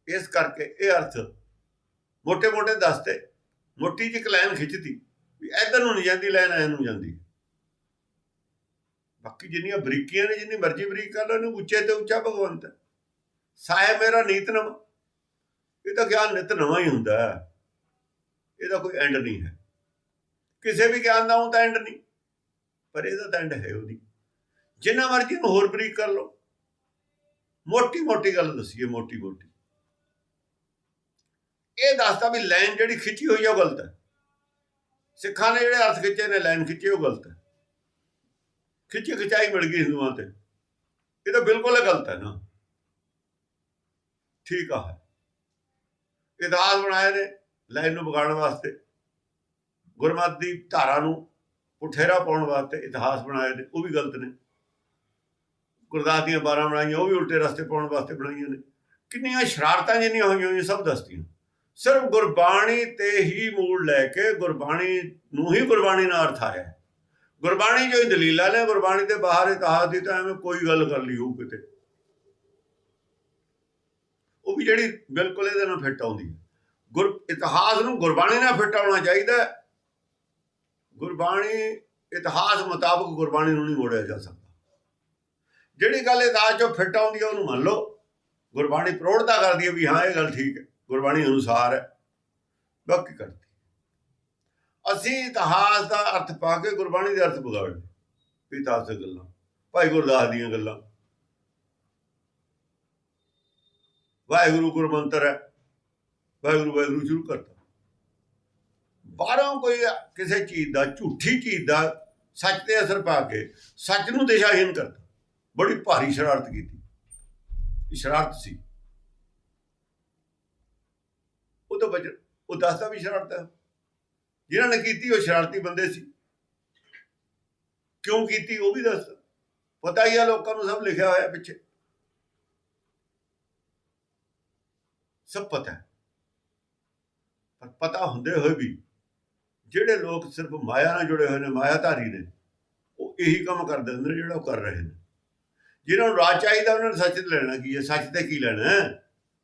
ਇਸ ਕਰਕੇ ਇਹ ਅਰਥ ਮੋٹے ਮੋٹے ਦੱਸਦੇ। ਮੋਟੀ ਜਿਹੀ ਲਾਈਨ ਖਿੱਚਦੀ ਵੀ ਇਧਰ ਨੂੰ ਨਹੀਂ ਜਾਂਦੀ ਲਾਈਨ ਐ ਨੂੰ ਜਾਂਦੀ। ਬਾਕੀ ਜਿੰਨੀਆਂ ਬਰੀਕੀਆਂ ਨੇ, ਜਿੰਨੀ ਮਰਜ਼ੀ ਬਰੀਕ ਕਰ ਲਓ, ਇਹਨੂੰ ਉੱਚੇ ਤੇ ਉੱਚਾ ਭਗਵੰਤ ਹੈ। ਸਾਹਿਬ ਮੇਰਾ ਨੀਤਨਮ ਇਹ ਤਾਂ ਗਿਆਨ ਨਿਤ ਨਵਾਂ ਹੀ ਹੁੰਦਾ ਇਹਦਾ ਕੋਈ ਐਂਡ ਨਹੀਂ ਹੈ। ਕਿਸੇ ਵੀ ਗਿਆਨ ਦਾ ਉਹ ਤਾਂ ਐਂਡ ਨਹੀਂ। ਪਰ ਇਹਦਾ ਤਾਂ ਐਂਡ ਹੈ ਉਹਦੀ। ਜਿੰਨਾ ਮਰਜ਼ੀ ਨੂੰ ਹੋਰ ਬਰੀਕ ਕਰ ਲਓ। ਮੋਟੀ ਮੋਟੀ ਗੱਲ ਦੱਸੀਏ ਮੋਟੀ ਮੋਟੀ ਇਹ ਦੱਸਦਾ ਵੀ ਲਾਈਨ ਜਿਹੜੀ ਖਿੱਚੀ ਹੋਈ ਆ ਉਹ ਗਲਤ ਹੈ। ਸਿੱਖਾਂ ਨੇ ਜਿਹੜੇ ਅਰਥ ਖਿੱਚੇ ਨੇ, ਲਾਈਨ ਖਿੱਚੀ, ਉਹ ਗਲਤ ਹੈ। ਖਿੱਚੀ ਖਿਚਾਈ ਮਿਲ ਗਈ ਹਿੰਦੂਆਂ ਤੇ। ਇਹ ਤਾਂ ਬਿਲਕੁਲ ਹੀ ਗਲਤ ਹੈ ਨਾ। ਠੀਕ ਆ ਇਤਿਹਾਸ ਬਣਾਏ ਨੇ ਲਾਈਨ ਨੂੰ ਵਿਗਾੜਨ ਵਾਸਤੇ। ਗੁਰਮਤ ਦੀ ਧਾਰਾ ਨੂੰ ਪੁਠੇਰਾ ਪਾਉਣ ਵਾਸਤੇ ਇਤਿਹਾਸ ਬਣਾਏ ਨੇ, ਉਹ ਵੀ ਗਲਤ ਨੇ। ਗੁਰਦਾਸ ਦੀਆਂ 12 ਬਣਾਈਆਂ, ਉਹ ਵੀ ਉਲਟੇ ਰਸਤੇ ਪਾਉਣ ਵਾਸਤੇ ਬਣਾਈਆਂ ਨੇ। ਕਿੰਨੀਆਂ ਸ਼ਰਾਰਤਾਂ ਜਿੰਨੀਆਂ ਹੋਈਆਂ ਹੋਈਆਂ, ਸਭ ਦੱਸਦੀਆਂ। ਸਿਰਫ ਗੁਰਬਾਣੀ ਤੇ ਹੀ ਮੂਲ ਲੈ ਕੇ ਗੁਰਬਾਣੀ ਨੂੰ ਹੀ ਗੁਰਬਾਣੀ ਨਾਲ ਅਰਥ ਆਇਆ। ਗੁਰਬਾਣੀ ਜੋ ਦਲੀਲਾਂ ਨੇ, ਗੁਰਬਾਣੀ ਦੇ ਬਾਹਰ ਇਤਿਹਾਸ ਦੀ ਤਾਂ ਐਵੇਂ ਕੋਈ ਗੱਲ ਕਰ ਲਈ ਹੋਊ ਕਿਤੇ। ਉਹ ਵੀ ਜਿਹੜੀ ਬਿਲਕੁਲ ਇਹਦੇ ਨਾਲ ਫਿੱਟ ਆਉਂਦੀ ਹੈ। ਗੁਰ ਇਤਿਹਾਸ ਨੂੰ ਗੁਰਬਾਣੀ ਨਾਲ ਫਿੱਟ ਆਉਣਾ ਚਾਹੀਦਾ ਗੁਰਬਾਣੀ ਇਤਿਹਾਸ ਮੁਤਾਬਕ ਗੁਰਬਾਣੀ ਨੂੰ ਨਹੀਂ ਮੋੜਿਆ ਜਾ ਸਕਦਾ। ਜਿਹੜੀ ਗੱਲ ਇਤਿਹਾਸ ਚੋਂ ਫਿੱਟ ਆਉਂਦੀ ਹੈ, ਉਹਨੂੰ ਮੰਨ ਲਓ। ਗੁਰਬਾਣੀ ਪ੍ਰੋੜਤਾ ਕਰਦੀ ਹੈ ਵੀ ਹਾਂ, ਇਹ ਗੱਲ ਠੀਕ ਹੈ। ਗੁਰਬਾਣੀ ਅਨੁਸਾਰ ਹੈ। ਬਾਕੀ ਕਰਤੀ? ਅਸੀਂ ਇਤਿਹਾਸ ਦਾ ਅਰਥ ਪਾ ਕੇ ਗੁਰਬਾਣੀ ਦੇ ਅਰਥ ਵਿਗਾੜ ਲਏ ਵੀ ਇਤਿਹਾਸ ਗੱਲਾਂ, ਭਾਈ ਗੁਰਦਾਸ ਦੀਆਂ ਗੱਲਾਂ। ਵਾਹਿਗੁਰੂ ਗੁਰਮੰਤਰ ਹੈ। ਵਾਹਿਗੁਰੂ ਵਾਹਿਗੁਰੂ ਸ਼ੁਰੂ ਕਰਤਾ। ਬਾਹਰੋਂ ਕੋਈ ਕਿਸੇ ਚੀਜ਼ ਦਾ, ਝੂਠੀ ਚੀਜ਼ ਦਾ ਸੱਚ ਤੇ ਅਸਰ ਪਾ ਕੇ ਸੱਚ ਨੂੰ ਦਿਸ਼ਾਹੀਨ ਕਰਤਾ। ਬੜੀ ਭਾਰੀ ਸ਼ਰਾਰਤ ਕੀਤੀ। ਸ਼ਰਾਰਤ ਸੀ ਉਹ ਤਾਂ ਬਚ ਉਹ ਦੱਸਦਾ ਵੀ ਸ਼ਰਾਰਤ ਹੈ। ਜਿਨ੍ਹਾਂ ਨੇ ਕੀਤੀ, ਉਹ ਸ਼ਰਾਰਤੀ ਬੰਦੇ ਸੀ। ਕਿਉਂ ਕੀਤੀ, ਉਹ ਵੀ ਦੱਸ। ਪਤਾ ਹੀ ਆ ਲੋਕਾਂ ਨੂੰ ਸਭ ਲਿਖਿਆ ਹੋਇਆ ਪਿੱਛੇ। ਸਭ ਪਤਾ ਹੈ। ਪਰ ਪਤਾ ਹੁੰਦੇ ਹੋਏ ਵੀ ਜਿਹੜੇ ਲੋਕ ਸਿਰਫ ਮਾਇਆ ਨਾਲ ਜੁੜੇ ਹੋਏ ਨੇ, ਮਾਇਆਧਾਰੀ ਨੇ, ਉਹ ਇਹੀ ਕੰਮ ਕਰਦੇ ਹੁੰਦੇ ਨੇ ਜਿਹੜਾ ਉਹ ਕਰ ਰਹੇ ਨੇ। ਜਿਹਨਾਂ ਨੂੰ ਰਾਜ ਚਾਹੀਦਾ, ਉਹਨਾਂ ਨੇ ਸੱਚ ਲੈਣਾ ਕੀ ਹੈ? ਸੱਚ ਤੇ ਕੀ ਲੈਣਾ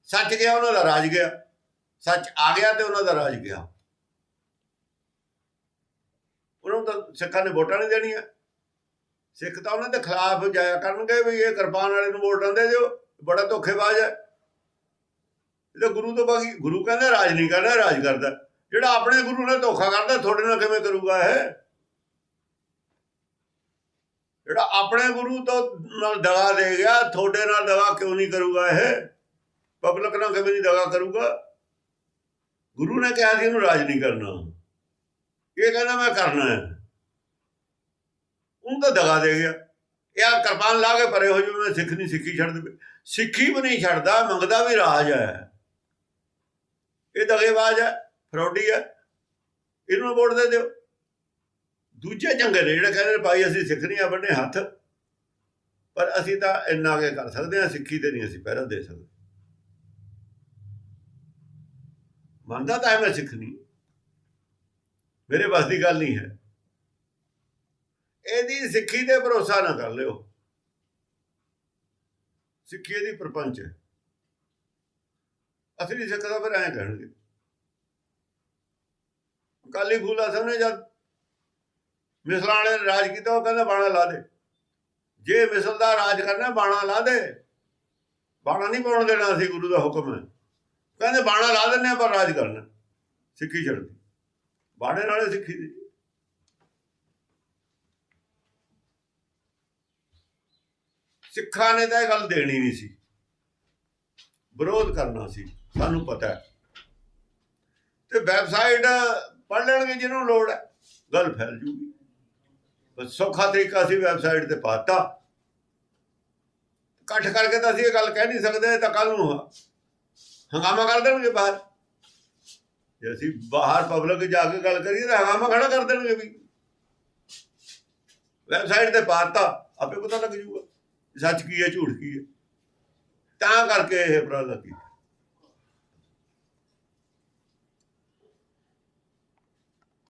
ਸੱਚ ਗਿਆ, ਉਹਨਾਂ ਦਾ ਰਾਜ ਗਿਆ। ਸੱਚ ਆ ਗਿਆ ਤੇ ਉਹਨਾਂ ਦਾ ਰਾਜ ਗਿਆ। ਉਹਨਾਂ ਨੂੰ ਤਾਂ ਸਿੱਖਾਂ ਨੇ ਵੋਟਾਂ ਨਹੀਂ ਦੇਣੀਆਂ। ਸਿੱਖ ਤਾਂ ਉਹਨਾਂ ਦੇ ਖਿਲਾਫ ਜਾਇਆ ਕਰਨਗੇ ਵੀ ਇਹ ਕਿਰਪਾਨ ਵਾਲੇ ਨੂੰ ਵੋਟਾਂ ਦੇ ਦਿਓ, ਬੜਾ ਧੋਖੇਬਾਜ਼ ਹੈ। ਇਹ ਤਾਂ ਗੁਰੂ ਤੋਂ ਬਾਕੀ ਗੁਰੂ ਕਹਿੰਦਾ, ਰਾਜ ਨਹੀਂ ਕਰਦਾ, ਰਾਜ ਕਰਦਾ। ਜਿਹੜਾ ਆਪਣੇ ਗੁਰੂ ਨਾਲ ਧੋਖਾ ਕਰਦਾ, ਤੁਹਾਡੇ ਨਾਲ ਕਿਵੇਂ ਕਰੂਗਾ ਇਹ? ਜਿਹੜਾ ਆਪਣੇ ਗੁਰੂ ਤੋਂ ਨਾਲ ਦਗਾ ਦੇ ਗਿਆ, ਤੁਹਾਡੇ ਨਾਲ ਦਗਾ ਕਿਉਂ ਨਹੀਂ ਕਰੂਗਾ ਇਹ? ਪਬਲਿਕ ਨਾਲ ਕਿਵੇਂ ਨਹੀਂ ਦਗਾ ਕਰੂਗਾ? ਗੁਰੂ ਨੇ ਕਿਹਾ ਸੀ ਇਹਨੂੰ ਰਾਜ ਨਹੀਂ ਕਰਨਾ। ਇਹ ਕਹਿੰਦਾ ਮੈਂ ਕਰਨਾ ਹੈ। ਉਹਨੂੰ ਤਾਂ ਦਗਾ ਦੇ ਗਿਆ। ਇਹ ਆ ਕਿਰਪਾਨ ਲਾ ਕੇ ਪਰੇ ਹੋ ਜਾਵੇ ਮੈਂ ਸਿੱਖ ਨਹੀਂ, ਸਿੱਖੀ ਛੱਡ ਦੇਵੇ ਸਿੱਖੀ ਵੀ ਨਹੀਂ ਛੱਡਦਾ, ਮੰਗਦਾ ਵੀ ਰਾਜ ਹੈ। ਇਹ ਦਗੇਬਾਜ਼ ਹੈ, ਫਰੋਡੀ ਹੈ। ਇਹਨੂੰ ਵੋਟ ਦੇ ਦਿਓ। ਦੂਜੇ ਚੰਗੇ ਨੇ ਜਿਹੜੇ ਕਹਿੰਦੇ ਨੇ, ਭਾਈ ਅਸੀਂ ਸਿੱਖ ਨਹੀਂ, ਆਪਣੇ ਹੱਥ। ਪਰ ਅਸੀਂ ਤਾਂ ਇੰਨਾ ਕੇ ਕਰ ਸਕਦੇ ਹਾਂ, ਸਿੱਖੀ ਤੇ ਨਹੀਂ ਅਸੀਂ ਪਹਿਰਾ ਦੇ ਸਕਦੇ। ਮੰਨਦਾ ਤਾਂ ਮੈਂ ਸਿੱਖ ਨਹੀਂ। ਮੇਰੇ ਬਸ ਦੀ ਗੱਲ ਨਹੀਂ ਹੈ। ਇਹਦੀ ਸਿੱਖੀ ਤੇ ਭਰੋਸਾ ਨਾ ਕਰ ਲਿਓ। ਸਿੱਖੀ ਇਹਦੀ ਪ੍ਰਪੰਚ ਹੈ। ਅਸਲੀ ਸਿੱਖ ਦਾ ਫਿਰ ਐਂ ਕਹਿਣਗੇ। ਕਾਲੀ ਫੂਲਾ ਸਾਹਿਬ ਨੇ ਜਦ ਮਿਸਲਾਂ ਵਾਲੇ ਨੇ ਰਾਜ ਕੀਤਾ, ਉਹ ਕਹਿੰਦਾ ਬਾਣਾ ਲਾ ਦੇ। ਜੇ ਮਿਸਲ ਦਾ ਰਾਜ ਕਰਨਾ ਬਾਣਾ ਲਾ ਦੇ। ਬਾਣਾ ਨਹੀਂ ਪਾਉਣ ਦੇਣਾ ਸੀ ਗੁਰੂ ਦਾ ਹੁਕਮ ਹੈ। ਕਹਿੰਦੇ ਬਾਣਾ ਲਾ ਦਿੰਨੇ ਆ ਪਰ ਰਾਜ ਕਰਨਾ। ਸਿੱਖੀ ਛੱਡਦੀ ਬਾਣੇ ਨਾਲੇ ਸਿੱਖੀ ਦੀ। ਸਿੱਖਾਂ ਨੇ ਤਾਂ ਇਹ ਗੱਲ ਦੇਣੀ ਨਹੀਂ ਸੀ। ਵਿਰੋਧ ਕਰਨਾ ਸੀ, ਸਾਨੂੰ ਪਤਾ ਹੈ। ਤੇ ਵੈਬਸਾਈਟ ਪੜ ਲੈਣਗੇ ਜਿਹਨੂੰ ਲੋੜ ਹੈ, ਗੱਲ ਫੈਲ ਜੂਗੀ। ਬਸ ਸੌਖਾ ਤਰੀਕਾ ਸੀ ਵੈਬਸਾਈਟ ਤੇ ਪਾਤਾ। ਇਕੱਠ ਕਰਕੇ ਤਾਂ ਅਸੀਂ ਇਹ ਗੱਲ ਕਹਿ ਨਹੀਂ ਸਕਦੇ ਤਾਂ ਕੱਲ ਨੂੰ ਹੰਗਾਮਾ ਕਰ ਦੇਣਗੇ ਬਾਹਰ? ਜੇ ਅਸੀਂ ਬਾਹਰ ਪਬਲਿਕ ਜਾ ਕੇ ਗੱਲ ਕਰੀਏ ਤਾਂ ਹੰਗਾਮਾ ਖੜਾ ਕਰ ਦੇਣਗੇ ਵੀ। ਵੈਬਸਾਈਟ ਤੇ ਪਾਤਾ, ਆਪੇ ਪਤਾ ਲੱਗ ਜੂਗਾ ਸੱਚ ਕੀ ਹੈ, ਝੂਠ ਕੀ ਹੈ। ਤਾਂ ਕਰਕੇ ਇਹ ਉਪਰਾਲਾ ਕੀਤਾ